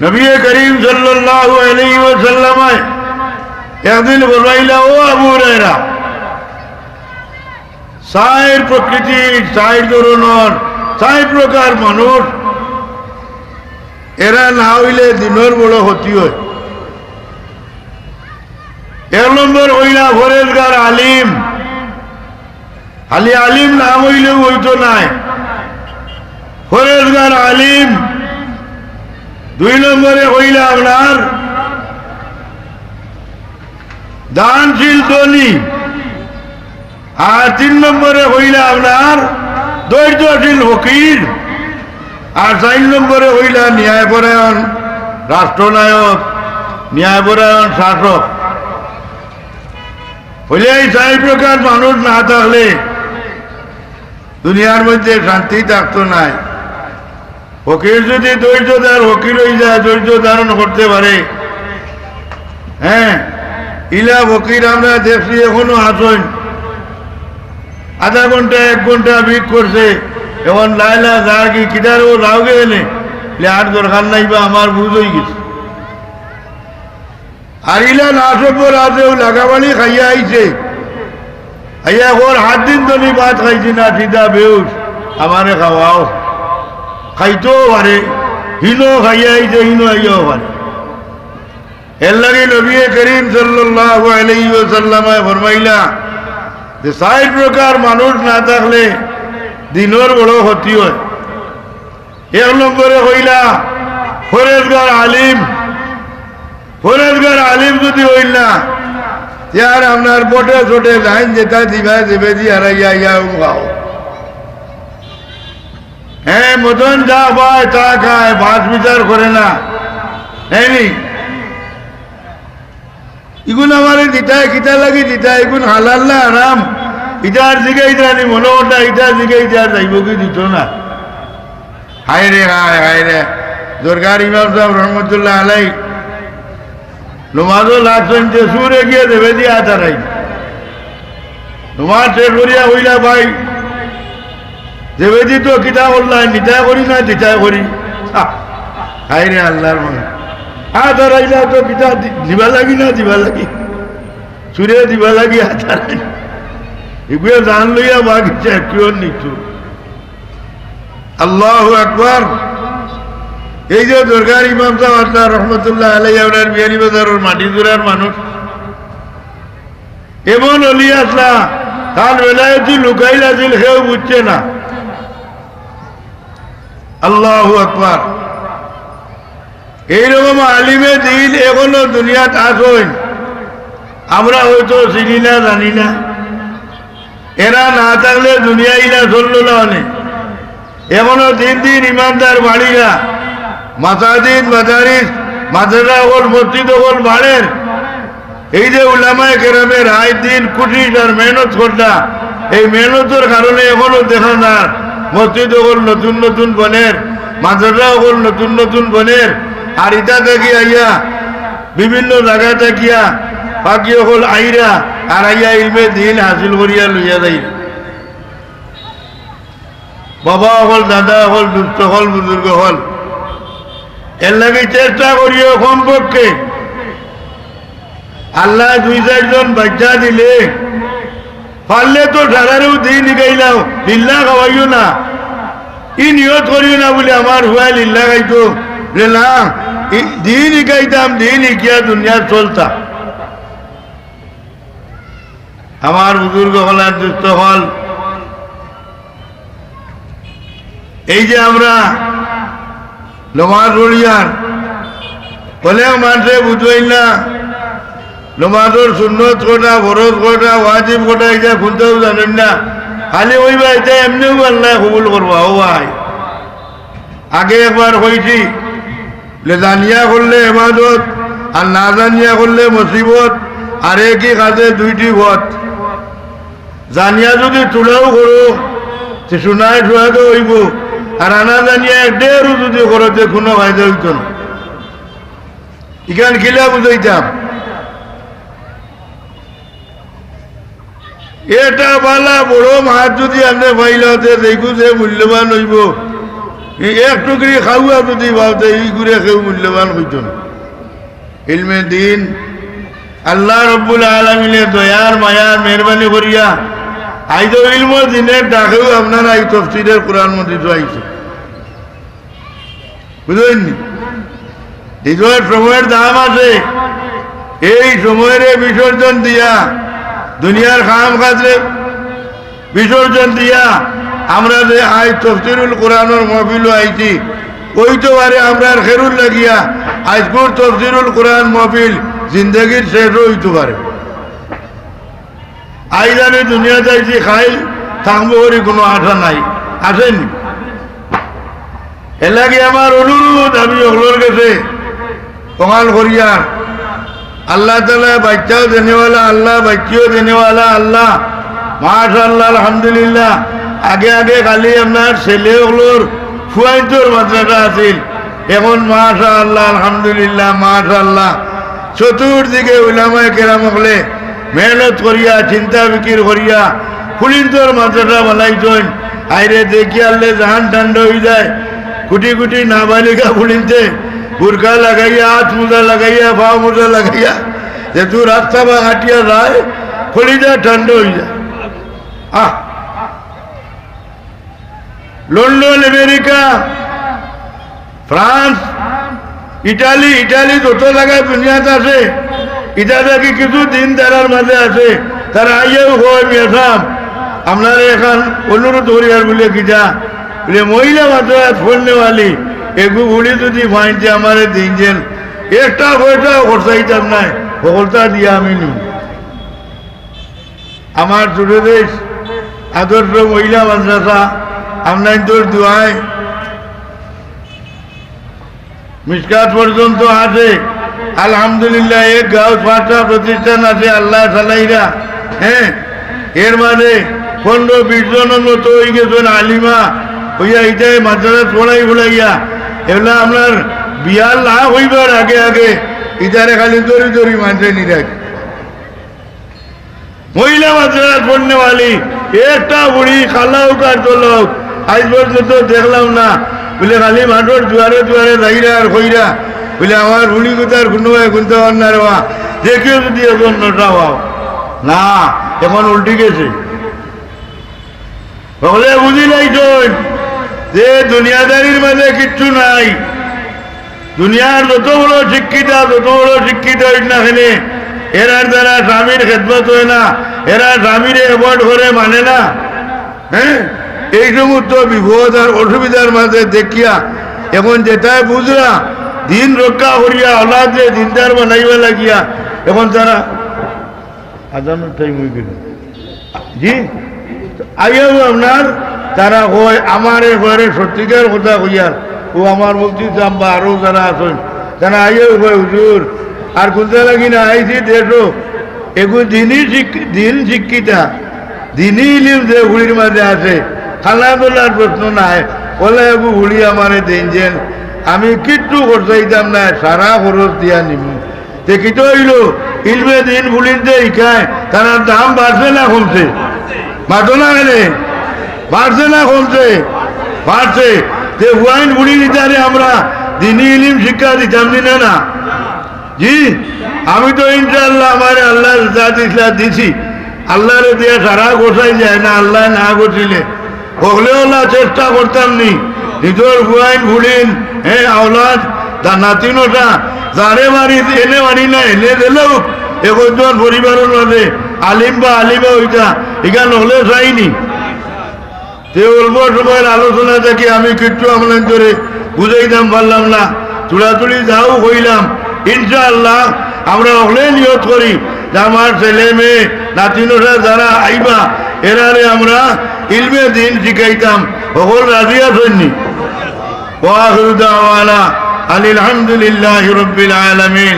নবী করিম সাল্লাল্লাহু আলাইহি ওয়াসাল্লাম একদিন বলাইলা ও আবু হুরায়রা চাইর প্রকৃতি চাইর ধরনের চাই প্রকার মানুষ, এরা না হইলে দিনের বড় ক্ষতি হয়। এক নম্বর হইলা ফরেজগার আলিম। খালি আলিম নাম হইলেও হইতো নাই। ফরেজগার আলিম দুই নম্বরে হইলা আপনার দানশীল ধনী। আর তিন নম্বরে হইলা আপনার ধৈর্যশীল ফকির। আর চার নম্বরে হইলা ন্যায়পরায়ণ রাষ্ট্রনায়ক, ন্যায়পরায়ণ শাসক। হইলে এই চার প্রকার মানুষ না থাকলে দুনিয়ার মধ্যে শান্তি থাকতো নাই। ফকির যদি ধৈর্য ধার, ফকির হয়ে যায়, ধৈর্য ধারণ করতে পারে। হ্যাঁ? ইলা ফকির আমরা দেখছি এখনও আসেন আধা ঘণ্টা, এক ঘণ্টা ভিক করছে। এখন লাইলা যা কি কিটার ও লাউ গেলে আর দরকার নাই বা আমার বুঝ হয়ে গেছে। আর ইলা না সভ্যর আছে ও লাগাবালি খাইয়া আইছে। আইয়া ওর হাত দিন ধনি ভাত খাইছি না, সিধা বেউস। আমারে খাওয়াও। খাইতেও পারে হিনো খাইয়া আইছে হিনো আইয়াও পারে। এর লাগে নবী করিম সাল্লাল্লাহু আলাইহি ওয়াসাল্লামে ফরমাইলা যে ষাট প্রকার মানুষ না থাকলে দিনের বড় ক্ষতি হয়। এক নম্বরে হইলা ফরেজগার আলিম ফরেজগার আলিম যদি হইল না, ইয়ার আপনার বটে ছোটে লাইন যেটা দিবা দেবে দি আর ইয়া ইয়া খাও। হ্যাঁ মতন যা পায় তা খায়, বাস বিচার করে না। হ্যাঁ ইগুন আমারে দিতায় কিতা লাগি দিতায় ইগুন হালাল না আরাম ইটার দিকে ইতানি মনে ওটা ইটার দিকে ইটার যাইব কি দিত না। হায় রে, হায় হায় রে। দরগার ইমাম সাহেব রহমতুল্লাহ আলাই। নমাজও লাগছেন যে সুরে গিয়ে দেবে দিয়ে আতারাই নমাজ শেষ করিয়া হইলা ভাই কিতা করি না দিতায় করি। হায় রে আল্লাহর হাত হারাইলা তো কিতা দিবা লাগি না, দিবা লাগি? চুরে দিবা লাগি হারাই এগুলো জান লইয়া আল্লাহ আকবর। এই যে দরগার ইমাম সাহেব আল্লাহ রহমতুল্লাহ আলাই আপনার বিহারি বাজারের মাটি জোড়ার মানুষ। এমন অলি আসলা তার বেলায় তুই লুকাইলা ছিল সেও বুঝছে না। আল্লাহ আকবর। এইরকম আলিমে দিন এখনও দুনিয়াত আসইন আমরা হয়তো চিনি না, জানি না। এরা না থাকলে দুনিয়া ইলা চলল না অনেক এখনও দিন দিন ইমানদার বাড়িরা মাসাদিন মাদারিস মাদ্রাসা হল, মসজিদ হল বাড়ের। এই যে উলামায় কেরামের আয় দিন কুটিস আর মেহনত করটা এই মেহনতের কারণে এখনও দেখা না মসজিদ হল নতুন নতুন বনের মাদ্রাসা হল নতুন নতুন বনের। আর ইটা আইয়া, বিভিন্ন জায়গা থাকিয়া বাকি হল আইরা, আর আইয়া ইলমে দিন হাসিল করিয়া লইয়া যাই। বাবা হল দাদা হল দুস্থ হল বুজুর্গ হল এর লাগে চেষ্টা করিও কমপক্ষে। আল্লাহ দুই চারজন বাচ্চা দিলে পারলে তো সারারেও দিই নিগাইলাও লিল্লা খাওয়াইও না। ই নিয়ত করিও না বলে আমার হুয়া লিল্লা খাইতো। যে না, ই- দিন শিকাইতাম দিন শিকিয়া দুনিয়া চলতা। আমার বুজুর্গ হলার দুস্থ হল। এই যে আমরা নমাজ পড়িয়ার হলেও মানুষে বুঝবেন না। নমাজের সুন্নত কোটা ফরজ কোটা ওয়াজিব কোটা এটা খুলতেও জানেন না। খালি ওইবা এটা এমনিও আল্লাহ কবুল করব ও ভাই। আগে একবার হয়েছি জানিয়া করলে এবাদত আর না জানিয়া করলে মুসিবত আর একই কাজে দুইটি পথ। জানিয়া যদি তুলাও করো সে শোনায় শোনাতে হইব। আর আনা জানিয়া একদেরও যদি করো যে কোনো ফায়দা হইত না। ইখান খিলা বুঝাইতাম এটা বালা বড় মাছ যদি আপনি পাইলাতে দেখু যে মূল্যবান হইব। এক টুকরি খাওয়া যদি ভাবতে এই ঘুরে কেউ মূল্যবান হইত না। দিন, আল্লাহ রব্বুল আলমিনে দয়ার মায়ার মেহরবানি করিয়া আইজ ইলম দিনের ডাকেও আপনার এই তফসিলের কোরআন মন্দির আইছে। বুঝলেননি হৃদয়ের সময়ের দাম আছে। এই সময়ের বিসর্জন দিয়া দুনিয়ার খাম কাজে বিসর্জন দিয়া আমরা যে আই তফসিরুল কোরআনের মহফিল আইছি কইতে পারে আমরা খেরুল লাগিয়া আজকুর তফসিরুল কোরআন মহফিল জিন্দগির শেষ হইতে পারে। আইজানে দুনিয়া যাইছি খাই, থাকব করি কোনো আশা নাই। আসেনি এলাকি আমার অনুরোধ আমি ওগুলোর কাছে কমাল করিয়া আল্লাহ তালা বাচ্চাও দেনেওয়ালা আল্লাহ বাচ্চিও দেনেওয়ালা আল্লাহ। মাশাল্লাহ আলহামদুলিল্লাহ। আগে আগে খালি আপনার ছেলেগুলোর ফুয়াইতোর মাত্রাটা আছিল। এখন মাশা আল্লাহ আলহামদুলিল্লাহ মাশাল্লাহ চতুর্দিকে উলামায় কেরাম হলে মেহনত করিয়া, চিন্তা বিকির করিয়া ফুলিন্তর মাত্রাটা বানাইছেন। আইরে দেখি জাহান ঠান্ডা হয়ে যায়। কুটি কুটি নাবালিকা ফুলিনতে বুরকা লাগাইয়া হাত মোজা লাগাইয়া পা মোজা লাগাইয়া যেহেতু রাস্তা বা হাঁটিয়া যায় কলিজা ঠান্ডা হয়ে যায় আহ London America France Italy Italy যত জায়গায় দুনিয়াতে আছে ইটা দেখি কিছু দিন তারার মাঝে আছে তারা আইয়াও হয় মেসাম আপনার এখন অনুরোধ করিয়ার বলে কিটা মহিলা মাত্র ফোন নেওয়ালি এগু উড়ি যদি ফাইনতে আমার দিনছেন একটা পয়সা খরচাইতাম নাই সকলটা দিয়া আমি নিউ আমার ছোট দেশ, আদর্শ মহিলা মাদ্রাসা আপনার তোর মিসকাত পর্যন্ত আছে। আলহামদুলিল্লাহ এক গাঁও পাঁচটা প্রতিষ্ঠান আছে, আল্লাহ সালাইরা। হ্যাঁ এর মাঝে পনেরো, বিশ জনের মতো হয়ে গেছেন আলিমা। হইয়া এইটাই মাদ্রাসা পড়াই ফুলাইয়া এগুলা আপনার বিয়ার লাভ হইবার আগে আগে ইটারে খালি দড়ি দড়ি মানছে নিরাখ মহিলা মাদ্রাসা পড়নেওয়ালি একটা বুড়ি খালা উকার তোলক আজ পর্যন্ত দেখলাম না। বলে খালি মাঠর দুয়ারে দুয়ারে যাইরা আর কইরা বলে আমার বুড়ি কোথার কোনো গুনতে পার রেওয়া দেখিও যদি এখন নটা হও না, এখন উল্টি গেছে। বলে বুঝি নাই যে দুনিয়াদারির মাঝে কিচ্ছু নাই। দুনিয়ার যত বড় শিক্ষিতা যত বড় শিক্ষিত হইত না খেলে এরার দ্বারা স্বামীর খেদমত হয় না, এরা স্বামীর অ্যাভয়েড করে মানে না। হ্যাঁ? এই সমস্ত বিপদ আর অসুবিধার মাঝে দেখিয়া, এখন যেটাই বুঝরা দিন রক্ষা করিয়া হলাদে দিনদার বানাইবা লাগিয়া, এখন তারা আজানোর টাইম হয়ে গেল। জি? আইয়াও আপনার তারা কয়, আমার ঘরে সত্যিকার কথা কইয়ার, ও আমার মুক্তি চাম্বা আরও যারা আছেন তারা আইয়াও কয় হুজুর, আর কোনটা লাগি না আইছি দেশো এগু দিনই দিন শিক্ষিতা, দিনই ইলিম যে হুড়ির মাঝে আছে খালাদুল্লার প্রশ্ন নাই, বলে এগু হুড়ি আমারে দিনছেন আমি কিচ্ছু খরচাইতাম না, সারা খরচ দিয়া নিমু। কি তো হইল, ইলমে দিন ভুলির যে ইখায়, তার দাম বাড়ছে না কমছে? বাড়তো না গেলে বাড়ছে না কমছে? বাড়ছে। তে হুয়াইন বুড়ি দিতারে আমরা দিনই ইলিম শিক্ষা দিতাম দিনে না জি? আমি তো ইনশাআল্লাহ আমার আল্লাহ দিছি। আল্লাহরে দিয়ে সারা গোসাই যায় না, আল্লাহ না গোছিলে হলেও না চেষ্টা করতাম নি। নিজের বুয়াইন ভুলিন হ্যাঁ আওলাদ তা নাতিনটা যারে বাড়ি এনে বাড়ি না, এনে দিলেও একজন পরিবারের মাঝে আলিম বা আলিমা ওইটা, এখানে হলে যাইনি তে অল্প সময়ের আলোচনা থেকে আমি কিচ্ছু আমলান করে বুঝাইতাম পারলাম না, চুড়াচুড়ি যাও হইলাম। ইনশাআল্লাহ আমরা হলে নিয়ত করি যে আমার ছেলে মেয়ে নাতিনরা যারা আইবা, এরারে আমরা ইলমে দিন শিখাইতাম। সকল রাজি আছেননি ওয়াহুদ আলহামদুলিল্লাহ রব্বিল আলমিন।